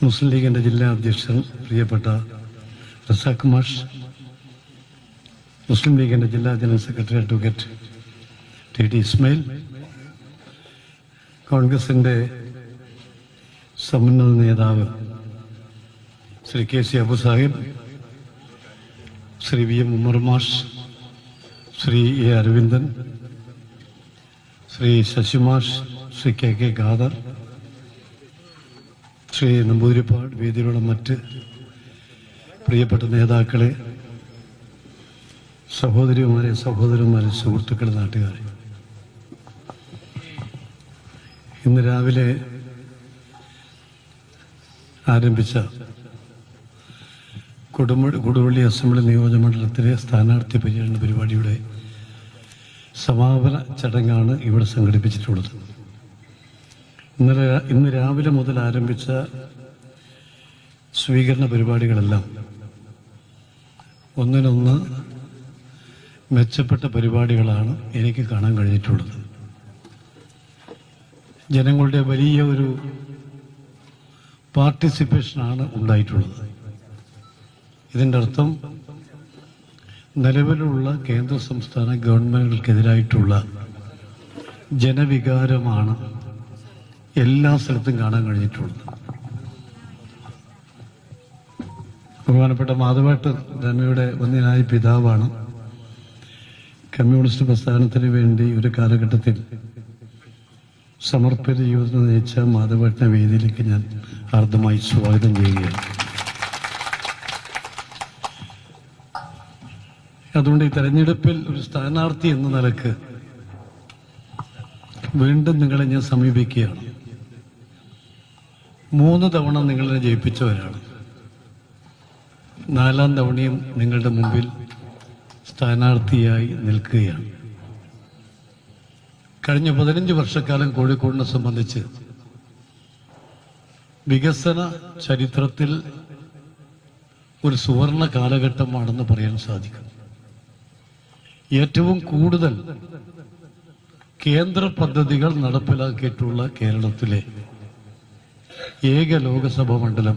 മുസ്ലിം ലീഗിന്റെ ജില്ലാ അധ്യക്ഷൻ പ്രിയപ്പെട്ട റസാഖ് മാഷ് മുസ്ലിം ലീഗിന്റെ ജില്ലാ general secretary advocate T D Ismail കോൺഗ്രസിന്റെ സമുന്നത നേതാവ് Shri K C Abu Sahib Shri V M Umar മാഷ് ശ്രീ എ അരവിന്ദൻ ശ്രീ ശശിമാഷ് ശ്രീ കെ കെ ഖാദർ ശ്രീ നമ്പൂതിരിപ്പാട് വേദിയിലുള്ള മറ്റ് പ്രിയപ്പെട്ട നേതാക്കളെ സഹോദരിമാരെ സഹോദരന്മാരെ സുഹൃത്തുക്കളെ നാട്ടുകാരെ. ഇന്ന് രാവിലെ ആരംഭിച്ച കൊടുമ കൊടുവള്ളി അസംബ്ലി നിയോജകമണ്ഡലത്തിലെ സ്ഥാനാർത്ഥി പര്യടന പരിപാടിയുടെ സമാപന ചടങ്ങാണ് ഇവിടെ സംഘടിപ്പിച്ചിട്ടുള്ളത്. ഇന്നലെ ഇന്ന് രാവിലെ മുതൽ ആരംഭിച്ച സ്വീകരണ പരിപാടികളെല്ലാം ഒന്നിനൊന്ന് മെച്ചപ്പെട്ട പരിപാടികളാണ് എനിക്ക് കാണാൻ കഴിഞ്ഞിട്ടുള്ളത്. ജനങ്ങളുടെ വലിയ ഒരു പാർട്ടിസിപ്പേഷനാണ് ഉണ്ടായിട്ടുള്ളത്. ഇതിന്റെ അർത്ഥം നിലവിലുള്ള കേന്ദ്ര സംസ്ഥാന ഗവൺമെന്റുകൾക്കെതിരായിട്ടുള്ള ജനവികാരമാണ് എല്ലാ സ്ഥലത്തും കാണാൻ കഴിഞ്ഞിട്ടുള്ളത്. ബഹുമാനപ്പെട്ട മാധവേട്ട് രമയുടെ ഒന്നിനായ പിതാവാണ്. കമ്മ്യൂണിസ്റ്റ് പ്രസ്ഥാനത്തിന് വേണ്ടി ഒരു കാലഘട്ടത്തിൽ സമർപ്പിത ജീവിതം നയിച്ച മാധവേട്ടനെ വേദിയിലേക്ക് ഞാൻ ഹാർദമായി സ്വാഗതം ചെയ്യുകയാണ്. അതുകൊണ്ട് ഈ തെരഞ്ഞെടുപ്പിൽ ഒരു സ്ഥാനാർത്ഥി എന്ന നിലയ്ക്ക് വീണ്ടും നിങ്ങളെ ഞാൻ സമീപിക്കുകയാണ്. മൂന്ന് തവണ നിങ്ങളെ ജയിപ്പിച്ചവരാണ്. നാലാം തവണയും നിങ്ങളുടെ മുമ്പിൽ സ്ഥാനാർത്ഥിയായി നിൽക്കുകയാണ്. കഴിഞ്ഞ പതിനഞ്ച് വർഷക്കാലം കോഴിക്കോടിനെ സംബന്ധിച്ച് വികസന ചരിത്രത്തിൽ ഒരു സുവർണ കാലഘട്ടമാണെന്ന് പറയാൻ സാധിക്കും ഏറ്റവും കൂടുതൽ കേന്ദ്ര പദ്ധതികൾ നടപ്പിലാക്കിയിട്ടുള്ള കേരളത്തിലെ ഏക ലോകസഭ മണ്ഡലം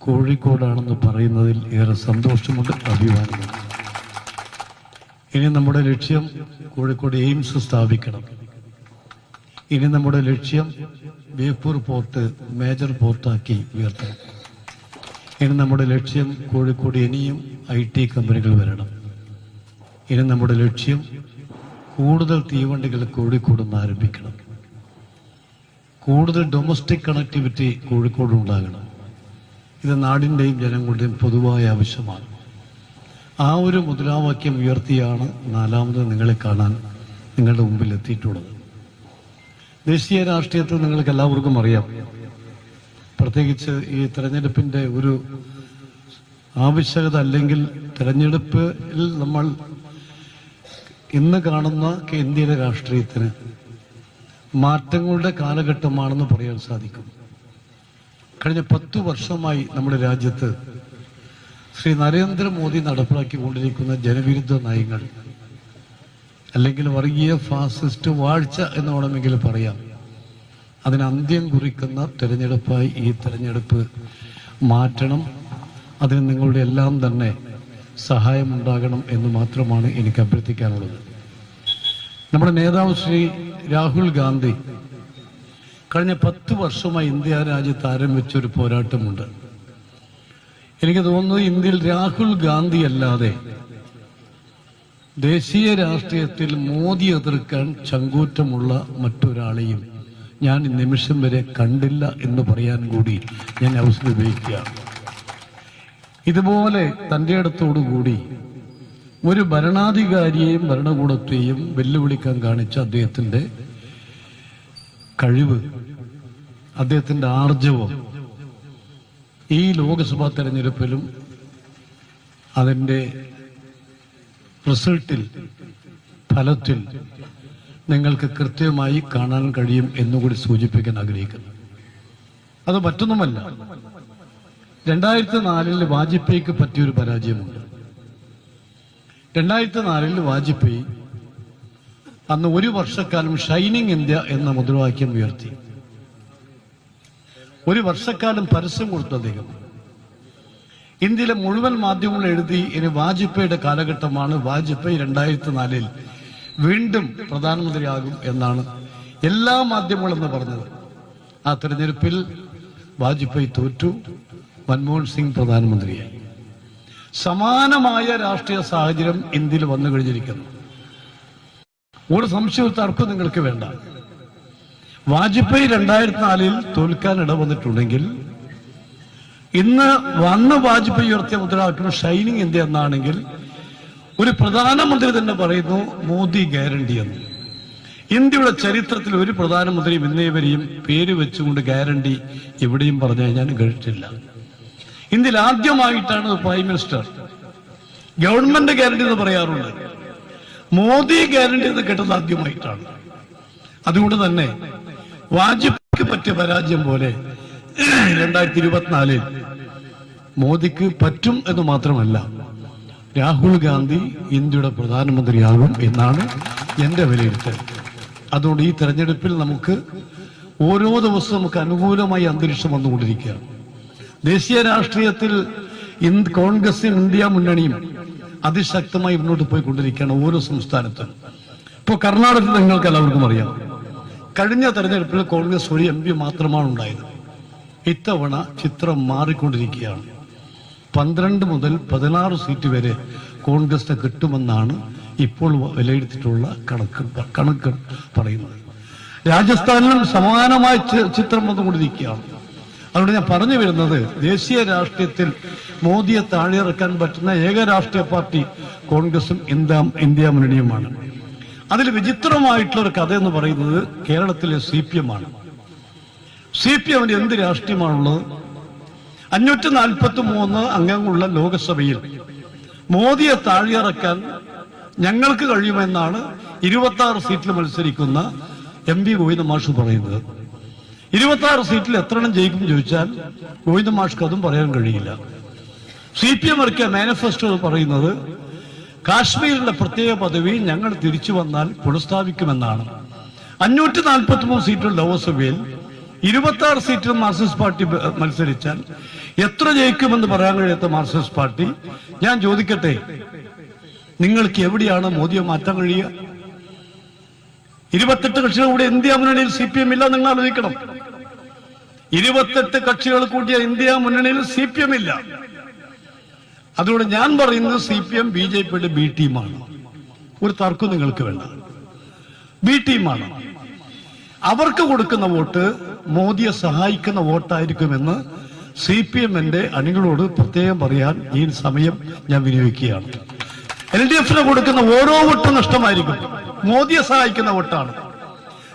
കോഴിക്കോടാണെന്ന് പറയുന്നതിൽ ഏറെ സന്തോഷമുണ്ട് അഭിമാനമുണ്ട്. ഇനി നമ്മുടെ ലക്ഷ്യം കോഴിക്കോട് എയിംസ് സ്ഥാപിക്കണം. ഇനി നമ്മുടെ ലക്ഷ്യം ബേപ്പൂർ പോർട്ട് മേജർ പോർട്ടാക്കി ഉയർത്തണം. ഇനി നമ്മുടെ ലക്ഷ്യം കോഴിക്കോട് ഇനിയും ഐ ടി കമ്പനികൾ വരണം. ഇനി നമ്മുടെ ലക്ഷ്യം കൂടുതൽ തീവണ്ടികൾ കോഴിക്കോടുന്ന് ആരംഭിക്കണം. കൂടുതൽ ഡൊമസ്റ്റിക് കണക്ടിവിറ്റി കോഴിക്കോട് ഉണ്ടാകണം. ഇത് നാടിന്റെയും ജനങ്ങളുടെയും പൊതുവായ ആവശ്യമാണ്. ആ ഒരു മുദ്രാവാക്യം ഉയർത്തിയാണ് നാലാമത് നിങ്ങളെ കാണാൻ നിങ്ങളുടെ മുമ്പിൽ എത്തിയിട്ടുള്ളത്. ദേശീയ രാഷ്ട്രീയത്തിൽ നിങ്ങൾക്ക് എല്ലാവർക്കും അറിയാം. പ്രത്യേകിച്ച് ഈ തെരഞ്ഞെടുപ്പിന്റെ ഒരു ആവശ്യകത അല്ലെങ്കിൽ തെരഞ്ഞെടുപ്പിൽ നമ്മൾ ഇന്ന് കാണുന്ന കേന്ദ്രീയ രാഷ്ട്രീയത്തിന് മാറ്റങ്ങളുടെ കാലഘട്ടമാണെന്ന് പറയാൻ സാധിക്കും. കഴിഞ്ഞ പത്തു വർഷമായി നമ്മുടെ രാജ്യത്ത് ശ്രീ നരേന്ദ്രമോദി നടപ്പിലാക്കിക്കൊണ്ടിരിക്കുന്ന ജനവിരുദ്ധ നയങ്ങൾ അല്ലെങ്കിൽ വർഗീയ ഫാസിസ്റ്റ് വാഴ്ച എന്ന് വേണമെങ്കിൽ പറയാം അതിന് അന്ത്യം കുറിക്കുന്ന തെരഞ്ഞെടുപ്പായി ഈ തെരഞ്ഞെടുപ്പ് മാറ്റണം. അതിന് നിങ്ങളുടെ എല്ലാം തന്നെ സഹായമുണ്ടാകണം എന്ന് മാത്രമാണ് എനിക്ക് അഭ്യർത്ഥിക്കാനുള്ളത്. നമ്മുടെ നേതാവ് ശ്രീ രാഹുൽ ഗാന്ധി കഴിഞ്ഞ പത്ത് വർഷമായി ഇന്ത്യ രാജ്യത്ത് ആരംഭിച്ചൊരു പോരാട്ടമുണ്ട്. എനിക്ക് തോന്നുന്നു ഇന്ത്യയിൽ രാഹുൽ ഗാന്ധി അല്ലാതെ ദേശീയ രാഷ്ട്രീയത്തിൽ മോദി എതിർക്കാൻ ചങ്കൂറ്റമുള്ള മറ്റൊരാളെയും ഞാൻ നിമിഷം വരെ കണ്ടില്ല എന്ന് പറയാൻ കൂടി ഞാൻ അവസരം ഉപയോഗിക്കുകയാണ്. ഇതുപോലെ തന്റെ അടുത്തോടുകൂടി ഒരു ഭരണാധികാരിയെയും ഭരണകൂടത്തെയും വെല്ലുവിളിക്കാൻ കാണിച്ച അദ്ദേഹത്തിന്റെ കഴിവ് അദ്ദേഹത്തിന്റെ ആർജവം ഈ ലോക്സഭാ തെരഞ്ഞെടുപ്പിലും അതിന്റെ റിസൾട്ടിൽ ഫലത്തിൽ നിങ്ങൾക്ക് കൃത്യമായി കാണാൻ കഴിയും എന്നുകൂടി സൂചിപ്പിക്കാൻ ആഗ്രഹിക്കുന്നു. അത് മറ്റൊന്നുമല്ല. രണ്ടായിരത്തി നാലിൽ വാജ്പേയിക്ക് പറ്റിയൊരു പരാജയമുണ്ട്. രണ്ടായിരത്തി നാലിൽ വാജ്പേയി അന്ന് ഒരു വർഷക്കാലം ഷൈനിങ് ഇന്ത്യ എന്ന മുദ്രാവാക്യം ഉയർത്തി. ഒരു വർഷക്കാലം പരസ്യം കൊടുത്തു അദ്ദേഹം. ഇന്ത്യയിലെ മുഴുവൻ മാധ്യമങ്ങൾ എഴുതി ഇനി വാജ്പേയിയുടെ കാലഘട്ടമാണ് വാജ്പേയി രണ്ടായിരത്തി നാലിൽ വീണ്ടും പ്രധാനമന്ത്രിയാകും എന്നാണ് എല്ലാ മാധ്യമങ്ങളും എന്ന് പറഞ്ഞത്. ആ തെരഞ്ഞെടുപ്പിൽ വാജ്പേയി തോറ്റു. മൻമോഹൻ സിംഗ് പ്രധാനമന്ത്രിയായി സമാനമായ രാഷ്ട്രീയ സാഹചര്യം ഇന്ത്യയിൽ വന്നു കഴിഞ്ഞിരിക്കുന്നു. ഒരു സംശയവും തർക്കം നിങ്ങൾക്ക് വേണ്ട. വാജ്പേയി രണ്ടായിരത്തി നാലിൽ തോൽക്കാൻ ഇടവന്നിട്ടുണ്ടെങ്കിൽ ഇന്ന് വന്ന് വാജ്പേയി ഉയർത്തിയ മുദ്രാവാക്യം ഷൈനിങ് ഇന്ത്യ എന്നാണെങ്കിൽ ഒരു പ്രധാനമന്ത്രി തന്നെ പറയുന്നു മോദി ഗ്യാരണ്ടി എന്ന്. ഇന്ത്യയുടെ ചരിത്രത്തിൽ ഒരു പ്രധാനമന്ത്രിയും ഇന്നേവരെയും പേര് വെച്ചുകൊണ്ട് ഗ്യാരണ്ടി എവിടെയും പറഞ്ഞു ഞാൻ കേട്ടിട്ടില്ല. ഇന്ത്യയിൽ ആദ്യമായിട്ടാണ് പ്രൈം മിനിസ്റ്റർ. ഗവൺമെന്റ് ഗ്യാരണ്ടി എന്ന് പറയാറുണ്ട്. മോദി ഗ്യാരണ്ടി എന്ന് കേട്ടത് ആദ്യമായിട്ടാണ്. അതുകൊണ്ട് തന്നെ വാജ്പേയിക്ക് പറ്റിയ പരാജയം പോലെ രണ്ടായിരത്തി ഇരുപത്തിനാലിൽ മോദിക്ക് പറ്റും എന്ന് മാത്രമല്ല രാഹുൽ ഗാന്ധി ഇന്ത്യയുടെ പ്രധാനമന്ത്രിയാകും എന്നാണ് എന്റെ വിലയിരുത്തൽ. അതുകൊണ്ട് ഈ തെരഞ്ഞെടുപ്പിൽ നമുക്ക് ഓരോ ദിവസവും നമുക്ക് അനുകൂലമായി അന്തരീക്ഷം വന്നുകൊണ്ടിരിക്കുകയാണ്. ദേശീയ രാഷ്ട്രീയത്തിൽ കോൺഗ്രസും ഇന്ത്യ മുന്നണിയും അതിശക്തമായി മുന്നോട്ട് പോയിക്കൊണ്ടിരിക്കുകയാണ് ഓരോ സംസ്ഥാനത്തും. ഇപ്പോൾ കർണാടകത്തിൽ നിങ്ങൾക്ക് എല്ലാവർക്കും അറിയാം. കഴിഞ്ഞ തെരഞ്ഞെടുപ്പിൽ കോൺഗ്രസ് ഒരു എം പി മാത്രമാണ് ഉണ്ടായത്. ഇത്തവണ ചിത്രം മാറിക്കൊണ്ടിരിക്കുകയാണ്. പന്ത്രണ്ട് മുതൽ പതിനാറ് സീറ്റ് വരെ കോൺഗ്രസിന് കിട്ടുമെന്നാണ് ഇപ്പോൾ വിലയിരുത്തിയിട്ടുള്ള കണക്ക് കണക്ക് പറയുന്നത്. രാജസ്ഥാനിലും സമാനമായ ചിത്രം വന്നുകൊണ്ടിരിക്കുകയാണ്. അതുകൊണ്ട് ഞാൻ പറഞ്ഞു വരുന്നത് ദേശീയ രാഷ്ട്രീയത്തിൽ മോദിയെ താഴെയിറക്കാൻ പറ്റുന്ന ഏക രാഷ്ട്രീയ പാർട്ടി കോൺഗ്രസും ഇന്ത്യ ഇന്ത്യ മുന്നണിയുമാണ്. അതിൽ വിചിത്രമായിട്ടുള്ള ഒരു കഥ എന്ന് പറയുന്നത് കേരളത്തിലെ സി പി എം ആണ്. സി പി എമ്മിന് എന്ത് രാഷ്ട്രീയമാണുള്ളത്? അഞ്ഞൂറ്റി നാൽപ്പത്തി മൂന്ന് അംഗങ്ങളുള്ള ലോകസഭയിൽ മോദിയെ താഴെയിറക്കാൻ ഞങ്ങൾക്ക് കഴിയുമെന്നാണ് ഇരുപത്തി ആറ് സീറ്റിൽ മത്സരിക്കുന്ന എം പി ഗോവിന്ദ മാഷ് പറയുന്നത്. ഇരുപത്തി ആറ് സീറ്റിൽ എത്ര എണ്ണം ജയിക്കും ചോദിച്ചാൽ ഗോവിന്ദ മാഷ്ക്ക് അതും പറയാൻ കഴിയില്ല. സി പി എം ഇറക്കിയ മാനിഫെസ്റ്റോ പറയുന്നത് കാശ്മീരിന്റെ പ്രത്യേക പദവി ഞങ്ങൾ തിരിച്ചു വന്നാൽ പുനഃസ്ഥാപിക്കുമെന്നാണ്. അഞ്ഞൂറ്റി നാൽപ്പത്തി മൂന്ന് സീറ്റുള്ള ലോക്സഭയിൽ ഇരുപത്തി ആറ് സീറ്റിൽ മാർക്സിസ്റ്റ് പാർട്ടി മത്സരിച്ചാൽ എത്ര ജയിക്കുമെന്ന് പറയാൻ കഴിയാത്ത മാർക്സിസ്റ്റ് പാർട്ടി. ഞാൻ ചോദിക്കട്ടെ നിങ്ങൾക്ക് എവിടെയാണ് മോദിയെ മാറ്റാൻ കഴിയുക? ഇരുപത്തെട്ട് കക്ഷികൾ കൂടി ഇന്ത്യ മുന്നണിയിൽ സി പി എം ഇല്ല നിങ്ങൾ ആലോചിക്കണം. ഇരുപത്തെട്ട് കക്ഷികൾ കൂടിയ ഇന്ത്യ മുന്നണിയിൽ സി പി എം ഇല്ല. അതുകൊണ്ട് ഞാൻ പറയുന്നത് C P M B J പിയുടെ ബി ടീമാണ് ഒരു തർക്കം നിങ്ങൾക്ക് വേണ്ട. ബി ടീമാണ് അവർക്ക് കൊടുക്കുന്ന വോട്ട് മോദിയെ സഹായിക്കുന്ന വോട്ടായിരിക്കുമെന്ന് സി പി എമ്മിന്റെ അണികളോട് പ്രത്യേകം പറയാൻ ഈ സമയം ഞാൻ വിനിയോഗിക്കുകയാണ്. എൽ ഡി എഫിന് കൊടുക്കുന്ന ഓരോ വോട്ടും നഷ്ടമായിരിക്കും. മോദിയെ സഹായിക്കുന്ന വോട്ടാണ്.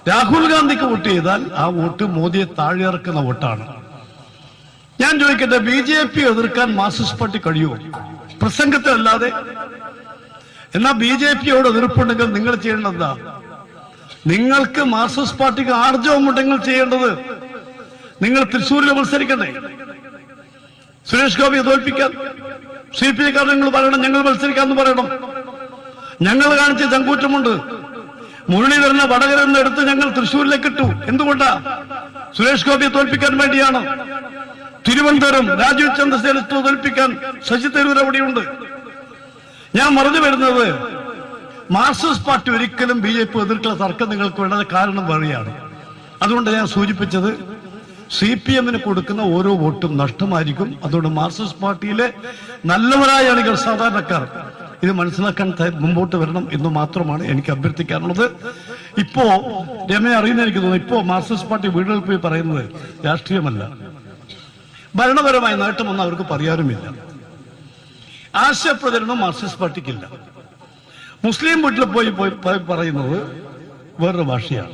രാഹുൽ ഗാന്ധിക്ക് വോട്ട് ചെയ്താൽ ആ വോട്ട് മോദിയെ താഴെയിറക്കുന്ന വോട്ടാണ്. ഞാൻ ചോദിക്കട്ടെ ബി ജെ പി എതിർക്കാൻ മാർക്സിസ്റ്റ് പാർട്ടി കഴിയുമോ? പ്രസംഗത്തിലല്ലാതെ. എന്നാ ബി ജെ പിയോട് എതിർപ്പുണ്ടെങ്കിൽ നിങ്ങൾ ചെയ്യേണ്ടത് എന്താ? നിങ്ങൾക്ക് മാർക്സിസ്റ്റ് പാർട്ടിക്ക് ആർജവമുണ്ടെങ്കിൽ ചെയ്യേണ്ടത് നിങ്ങൾ തൃശ്ശൂരിൽ മത്സരിക്കണ്ടേ? സുരേഷ് ഗോപിയെ തോൽപ്പിക്കാൻ. സി പി ഐക്കാർ നിങ്ങൾ പറയണം ഞങ്ങൾ മത്സരിക്കാന്ന് പറയണം. ഞങ്ങൾ കാണിച്ച ചങ്കൂറ്റമുണ്ട്. മുരളീധരനെ വടകരയിൽ നിന്ന് എടുത്ത് ഞങ്ങൾ തൃശ്ശൂരിലേക്ക് ഇട്ടു. എന്തുകൊണ്ടാ? സുരേഷ് ഗോപിയെ തോൽപ്പിക്കാൻ വേണ്ടിയാണ്. തിരുവനന്തപുരം രാജീവ് ചന്ദ്രസേന തോൽപ്പിക്കാൻ ശശി തരൂർ അവിടെയുണ്ട്. ഞാൻ മറന്നു വരുന്നത് മാർക്സിസ്റ്റ് പാർട്ടി ഒരിക്കലും ബി ജെ പി എതിർക്കുന്ന തർക്കം നിങ്ങൾക്ക് വേണ്ടത് കാരണം വഴിയാണ് അതുകൊണ്ട് ഞാൻ സൂചിപ്പിച്ചത് സി പി എമ്മിന് കൊടുക്കുന്ന ഓരോ വോട്ടും നഷ്ടമായിരിക്കും. അതുകൊണ്ട് മാർക്സിസ്റ്റ് പാർട്ടിയിലെ നല്ലവരായ ആളുകൾ സാധാരണക്കാർ. ഇത് മനസ്സിലാക്കാൻ മുമ്പോട്ട് വരണം എന്ന് മാത്രമാണ് എനിക്ക് അഭ്യർത്ഥിക്കാനുള്ളത്. ഇപ്പോ രമയെ അറിയുന്ന എനിക്ക് തോന്നുന്നു ഇപ്പോ മാർക്സിസ്റ്റ് പാർട്ടി വീടുകളിൽ പോയി പറയുന്നത് രാഷ്ട്രീയമല്ല. ഭരണപരമായ നേട്ടമൊന്നും അവർക്ക് പറയാറുമില്ല ആശയപ്രചരണം മാർക്സിസ്റ്റ് പാർട്ടിക്കില്ല. മുസ്ലിം വീട്ടിൽ പോയി പോയി പറയുന്നത് വേറൊരു ഭാഷയാണ്.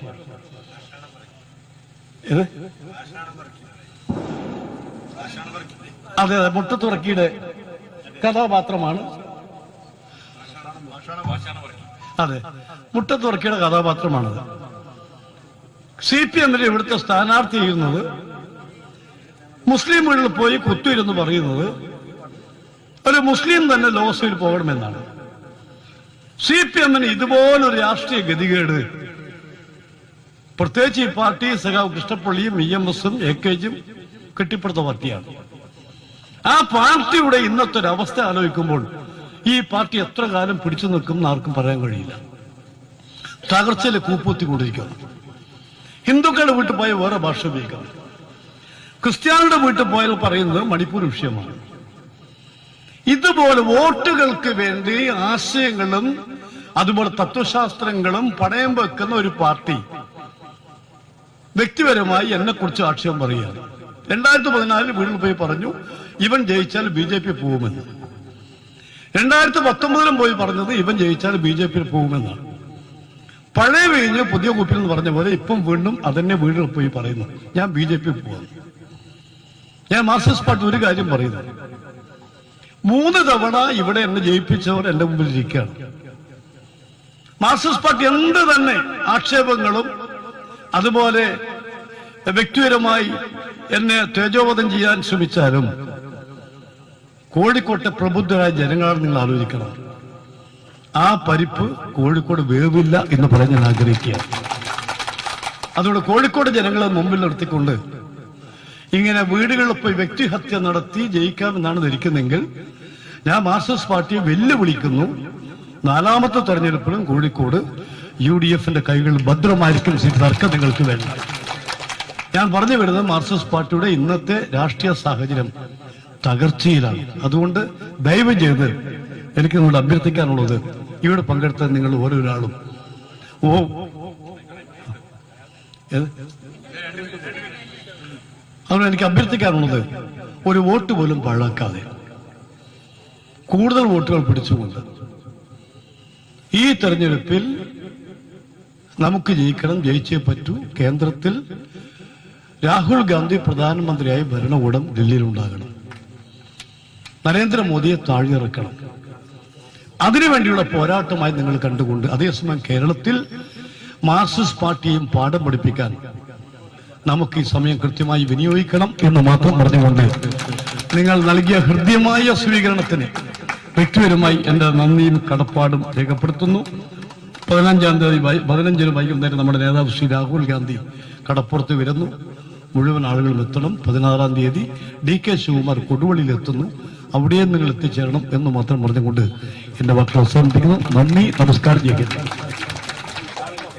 അതെ അതെ മുട്ടത്തുറക്കിയുടെ കഥാപാത്രമാണ് അതെ. മുട്ടത്തുറക്കിയുടെ കഥാപാത്രമാണത്. സി പി എമ്മിലെ ഇവിടുത്തെ സ്ഥാനാർത്ഥി ചെയ്യുന്നത് മുസ്ലിം വീട്ടിൽ പോയി കുത്തുയിരുന്ന് പറയുന്നത് ഒരു മുസ്ലിം തന്നെ ലോകസഭയിൽ പോകണമെന്നാണ്. സി പി എമ്മിന് ഇതുപോലൊരു രാഷ്ട്രീയ ഗതികേട്. പ്രത്യേകിച്ച് ഈ പാർട്ടി സഖാവ് കൃഷ്ണപ്പള്ളിയും ഇ എം എസും എ കെ ജിയും കെട്ടിപ്പടുത്ത പാർട്ടിയാണ്. ആ പാർട്ടിയുടെ ഇന്നത്തെ ഒരു അവസ്ഥ ആലോചിക്കുമ്പോൾ ഈ പാർട്ടി എത്ര കാലം പിടിച്ചു നിൽക്കും എന്ന് ആർക്കും പറയാൻ കഴിയില്ല. തകർച്ചയിൽ കൂപ്പൂത്തി കൊണ്ടിരിക്കുന്നു ഹിന്ദുക്കളുടെ വീട്ടിൽ പോയ വേറെ ഭാഷ ഉപയോഗിക്കണം ക്രിസ്ത്യാനിയുടെ വീട്ടിൽ പോയാൽ പറയുന്നത് മണിപ്പൂർ വിഷയമാണ്. ഇതുപോലെ വോട്ടുകൾക്ക് വേണ്ടി ആശയങ്ങളും അതുപോലെ തത്വശാസ്ത്രങ്ങളും പണയം വെക്കുന്ന ഒരു പാർട്ടി വ്യക്തിപരമായി എന്നെ കുറിച്ച് ആക്ഷേപം പറയുകയാണ്. രണ്ടായിരത്തി പതിനാലിൽ വീട്ടിൽ പോയി പറഞ്ഞു ഇവൻ ജയിച്ചാൽ ബി ജെ പി പോകുമെന്ന്. രണ്ടായിരത്തി പത്തൊമ്പതിലും പോയി പറഞ്ഞത് ഇവൻ ജയിച്ചാൽ ബി ജെ പിയിൽ പോകുമെന്നാണ്. പഴയ വീഞ്ഞ് പുതിയ കുപ്പിൽ എന്ന് പറഞ്ഞ പോലെ ഇപ്പം വീണ്ടും അതന്നെ വീണ്ടും പോയി പറയുന്നു. ഞാൻ ബി ജെ പി പോകുന്നു ഞാൻ മാർക്സിസ്റ്റ് പാർട്ടി ഒരു കാര്യം പറയുന്നു. മൂന്ന് തവണ ഇവിടെ എന്നെ ജയിപ്പിച്ചവർ എന്റെ മുമ്പിൽ ഇരിക്കുകയാണ്. മാർക്സിസ്റ്റ് പാർട്ടി എന്ത് തന്നെ ആക്ഷേപങ്ങളും അതുപോലെ വ്യക്തിപരമായി എന്നെ തേജോവധം ചെയ്യാൻ ശ്രമിച്ചാലും കോഴിക്കോട്ടെ പ്രബുദ്ധരായ ജനങ്ങളാണ് നിങ്ങൾ ആലോചിക്കണം. ആ പരിപ്പ് കോഴിക്കോട് വേവില്ല എന്ന് പറയാൻ ഞാൻ ആഗ്രഹിക്കുക അതുകൊണ്ട് കോഴിക്കോട് ജനങ്ങളെ മുമ്പിൽ നിർത്തിക്കൊണ്ട് ഇങ്ങനെ വീടുകളിൽ പോയി വ്യക്തിഹത്യ നടത്തി ജയിക്കാമെന്നാണ് ധരിക്കുന്നെങ്കിൽ ഞാൻ മാർക്സിസ്റ്റ് പാർട്ടിയെ വെല്ലുവിളിക്കുന്നു. നാലാമത്തെ തെരഞ്ഞെടുപ്പിലും കോഴിക്കോട് യു ഡി എഫിന്റെ കൈകൾ ഭദ്രമായിരിക്കും സീറ്റ് തർക്കം നിങ്ങൾക്ക് വേണ്ട. ഞാൻ പറഞ്ഞു വരുന്നത് മാർക്സിസ്റ്റ് പാർട്ടിയുടെ ഇന്നത്തെ രാഷ്ട്രീയ സാഹചര്യം. തകർച്ചയിലാണ്. അതുകൊണ്ട് ദയവ് ചെയ്ത് എനിക്ക് നിങ്ങളോട് അഭ്യർത്ഥിക്കാനുള്ളത് ഇവിടെ പങ്കെടുത്ത നിങ്ങൾ ഓരോരാളും. ഓ? അതുകൊണ്ട് എനിക്ക് അഭ്യർത്ഥിക്കാനുള്ളത് ഒരു വോട്ട് പോലും പാഴാക്കാതെ കൂടുതൽ വോട്ടുകൾ പിടിച്ചുകൊണ്ട് ഈ തെരഞ്ഞെടുപ്പിൽ നമുക്ക് ജയിക്കണം ജയിച്ചേ പറ്റൂ. കേന്ദ്രത്തിൽ രാഹുൽ ഗാന്ധി പ്രധാനമന്ത്രിയായി ഭരണകൂടം ഡൽഹിയിൽ ഉണ്ടാകണം നരേന്ദ്രമോദിയെ താഴ്ന്നിറക്കണം. അതിനുവേണ്ടിയുള്ള പോരാട്ടമായി നിങ്ങൾ കണ്ടുകൊണ്ട് അതേസമയം കേരളത്തിൽ മാർക്സിസ്റ്റ് പാർട്ടിയും പാഠം പഠിപ്പിക്കാൻ നമുക്ക് ഈ സമയം കൃത്യമായി വിനിയോഗിക്കണം എന്ന് മാത്രം പറഞ്ഞുകൊണ്ട് നിങ്ങൾ നൽകിയ ഹൃദ്യമായ സ്വീകരണത്തിന് വ്യക്തിപരമായി എന്റെ നന്ദിയും കടപ്പാടും രേഖപ്പെടുത്തുന്നു. പതിനഞ്ചാം തീയതി പതിനഞ്ചിന് വൈകുന്നേരം നമ്മുടെ നേതാവ് ശ്രീ രാഹുൽ ഗാന്ധി കടപ്പുറത്ത് വരുന്നു. മുഴുവൻ ആളുകളും എത്തണം. പതിനാറാം തീയതി ഡി കെ ശിവകുമാർ കൊടുവള്ളിയിൽ എത്തുന്നു. അവിടെയും നിങ്ങൾ എത്തിച്ചേരണം എന്ന് മാത്രം പറഞ്ഞുകൊണ്ട് എന്റെ വാക്കുകൾ അവസാനിപ്പിക്കുന്നു. നന്ദി നമസ്കാരം ജയിക്കുന്നു